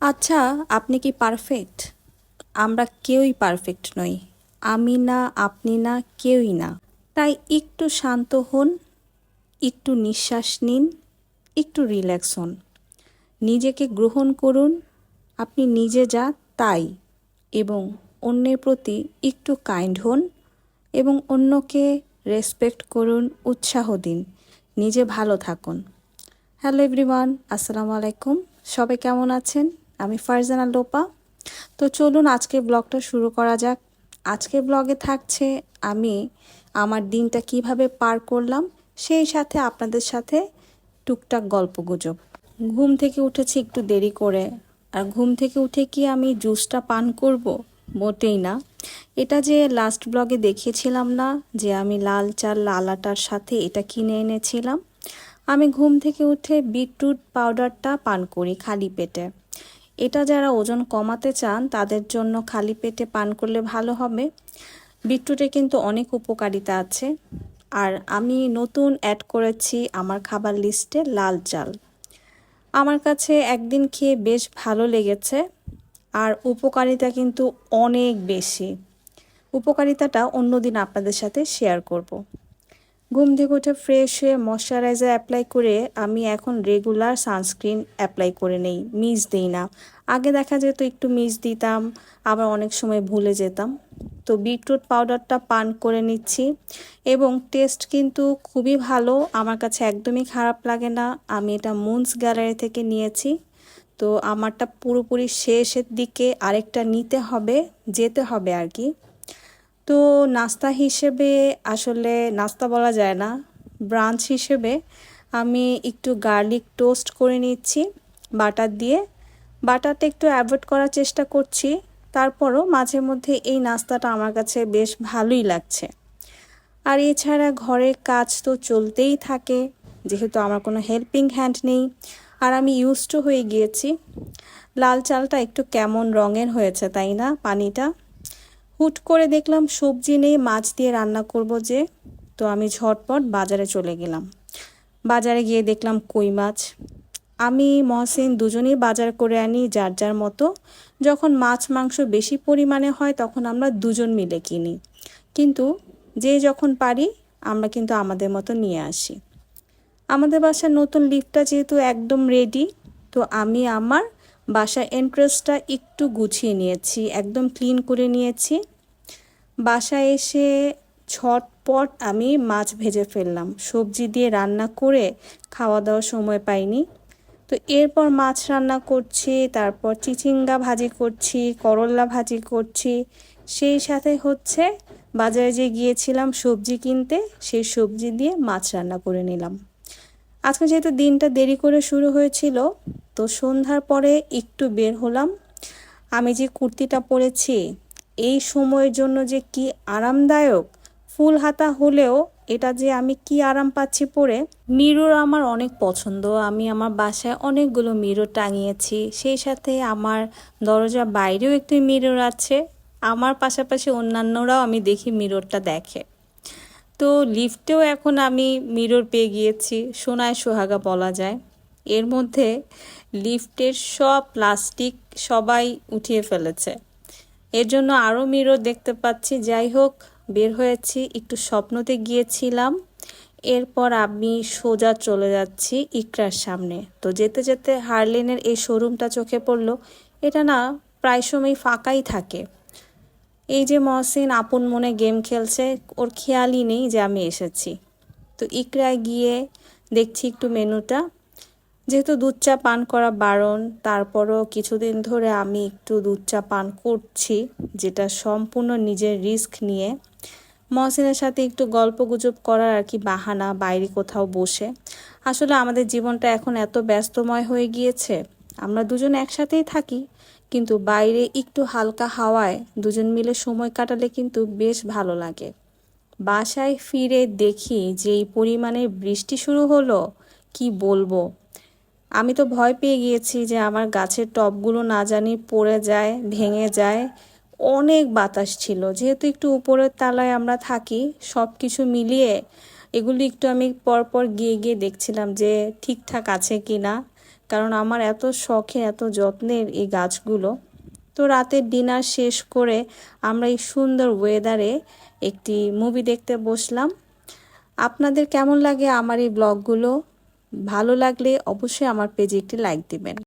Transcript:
আচ্ছা আপনি কি পারফেক্ট? আমরা কেউই পারফেক্ট নই। আমি না, আপনি না, কেউই না। তাই একটু শান্ত হন, একটু নিঃশ্বাস নিন, একটু রিল্যাক্স হন। নিজেকে গ্রহণ করুন, আপনি নিজে যা তাই। এবং অন্যের প্রতি একটু কাইন্ড হন এবং অন্যকে রেসপেক্ট করুন, উৎসাহ দিন। নিজে ভালো থাকুন। হ্যালো এভরিওয়ান, আসসালামু আলাইকুম। সবাই কেমন আছেন? আমি ফারজানা লোপা। তো চলুন আজকের ব্লগটা শুরু করা যাক। আজকে ব্লগে থাকছে আমি আমার দিনটা কীভাবে পার করলাম, সেই সাথে আপনাদের সাথে টুকটাক গল্প গুজব। ঘুম থেকে উঠেছি একটু দেরি করে। আর ঘুম থেকে উঠে কি আমি জুসটা পান করব? মোটেই না। এটা যে লাস্ট ব্লগে দেখিয়েছিলাম না যে আমি লাল চাল লাল আটার সাথে এটা কিনে এনেছিলাম। আমি ঘুম থেকে উঠে বিটরুট পাউডারটা পান করি খালি পেটে। এটা যারা ওজন কমাতে চান, তাদের জন্য খালি পেটে পান করলে ভালো হবে। বিটরুটে কিন্তু অনেক উপকারিতা আছে। আর আমি নতুন অ্যাড করেছি আমার খাবার লিস্টে লাল চাল। আমার কাছে একদিন খেয়ে বেশ ভালো লেগেছে। আর উপকারিতা কিন্তু অনেক বেশি। উপকারিতাটা অন্যদিন আপনাদের সাথে শেয়ার করব। ঘুম থেকে উঠে ফ্রেশ হয়ে ময়শ্চারাইজার অ্যাপ্লাই করে আমি এখন রেগুলার সানস্ক্রিন অ্যাপ্লাই করে নেই মিস দিই না। আগে দেখা যেত একটু মিস দিতাম, আবার অনেক সময় ভুলে যেতাম। তো বিটরুট পাউডারটা পান করে নিচ্ছি এবং টেস্ট কিন্তু খুবই ভালো, আমার কাছে একদমই খারাপ লাগে না। আমি এটা মুন্স গ্যালারি থেকে নিয়েছি, তো আমারটা পুরোপুরি শেষের দিকে আরেকটা নিতে হবে, যেতে হবে আর কি। তো নাস্তা হিসেবে আসলে নাস্তা বলা যায় না ব্রাঞ্চ হিসেবে আমি একটু গার্লিক টোস্ট করে নিচ্ছি, বাটার দিয়ে। বাটারটা একটু অ্যাভয়েড করার চেষ্টা করছি, তারপরও মাঝে মধ্যে এই নাস্তাটা আমার কাছে বেশ ভালোই লাগছে। আর এছাড়া ঘরের কাজ তো চলতেই থাকে, যেহেতু আমার কোনো হেল্পিং হ্যান্ড নেই, আর আমি ইউজড হয়ে গিয়েছি। লাল চালটা একটু কেমন রঙের হয়েছে, তাই না, পানিটা? হুট করে দেখলাম সবজি নেই, মাছ দিয়ে রান্না করব যে। তো আমি ঝটপট বাজারে চলে গেলাম। বাজারে গিয়ে দেখলাম কই মাছ। আমি, মহসিন দুজনেই বাজার করে আনি যার যার মতো। যখন মাছ, মাংস বেশি পরিমাণে হয় তখন আমরা দুজন মিলে কিনি। কিন্তু যে যখন পারি, আমরা কিন্তু আমাদের মতো নিয়ে আসি। আমাদের বাসার নতুন লিফটটা যেহেতু একদম রেডি তো আমি, আমার বাসার এন্ট্রেন্সটা একটু গুছিয়ে নিয়েছি, একদম ক্লিন করে নিয়েছি। বাসায় এসে ছটপট আমি মাছ ভেজে ফেললাম। সবজি দিয়ে রান্না করে খাওয়া দাওয়ার সময় পাইনি। তো এরপর মাছ রান্না করছি, তারপর চিচিঙ্গা ভাজি করছি করল্লা ভাজি করছি। সেই সাথে হচ্ছে বাজারে যে গিয়েছিলাম সবজি কিনতে, সেই সবজি দিয়ে মাছ রান্না করে নিলাম। আজকে যেহেতু দিনটা দেরি করে শুরু হয়েছিল, তো সন্ধ্যার পরে একটু বের হলাম। আমি যে কুর্তিটা পরেছি, এই সময়ের জন্য যে কি আরামদায়ক, ফুল হাতা হলেও এটা যে আমি কি আরাম পাচ্ছি পরে, মিরর আমার অনেক পছন্দ। আমি আমার বাসায় অনেকগুলো মিরর টাঙিয়েছি, সেই সাথে আমার দরজা বাইরেও একটি মিরর আছে। আমার পাশাপাশি অন্যান্যরাও আমি দেখি মিররটা দেখে। তো লিফটেও এখন আমি মিরর পেয়ে গিয়েছি, সোনায় সোহাগা বলা যায়। এর মধ্যে লিফটের সব প্লাস্টিক সবাই উঠিয়ে ফেলেছে। এর জন্য আরও মিরর দেখতে পাচ্ছি। যাই হোক, বের হয়েছি, একটু স্বপ্নতে গিয়েছিলাম। এরপর আমি সোজা চলে যাচ্ছি ইকরার সামনে। তো যেতে যেতে হারলেনের এই শোরুমটা চোখে পড়ল। এটা না প্রায় সময় ফাঁকাই থাকে। এই যে মহসিন আপন মনে গেম খেলছে, ওর খেয়ালই নেই যে আমি এসেছি। তো ইকরায় গিয়ে দেখছি একটু মেনুটা। যেহেতু দুধ চা পান করা বারণ, তারপরও কিছুদিন ধরে আমি একটু দুধ চা পান করছি, যেটা সম্পূর্ণ নিজের রিস্ক নিয়ে। মহসিনের সাথে একটু গল্প গুজব করার আর কি বাহানা, বাইরে কোথাও বসে। আসলে আমাদের জীবনটা এখন এত ব্যস্তময় হয়ে গিয়েছে, আমরা দুজন একসাথেই থাকি। কিন্তু বাইরে একটু হালকা হাওয়ায় দুজন মিলে সময় কাটালে কিন্তু বেশ ভালো লাগে। বাসায় ফিরে দেখি যে এই পরিমাণে বৃষ্টি শুরু হলো, কি বলব? আমি তো ভয় পেয়ে গিয়েছি যে আমার গাছের টবগুলো না জানি পড়ে যায়, ভেঙে যায়। অনেক বাতাস ছিল, যেহেতু একটু উপরের তালায় আমরা থাকি সব কিছু মিলিয়ে এগুলি একটু আমি পরপর গিয়ে গিয়ে দেখছিলাম যে ঠিকঠাক আছে কি না কারণ আমার এত শখে এত যত্নের এই গাছগুলো। তো রাতের ডিনার শেষ করে আমরা এই সুন্দর ওয়েদারে একটি মুভি দেখতে বসলাম। আপনাদের কেমন লাগে আমার এই ব্লগগুলো ভালো লাগলে অবশ্যই আমার পেজে একটি লাইক দিবেন।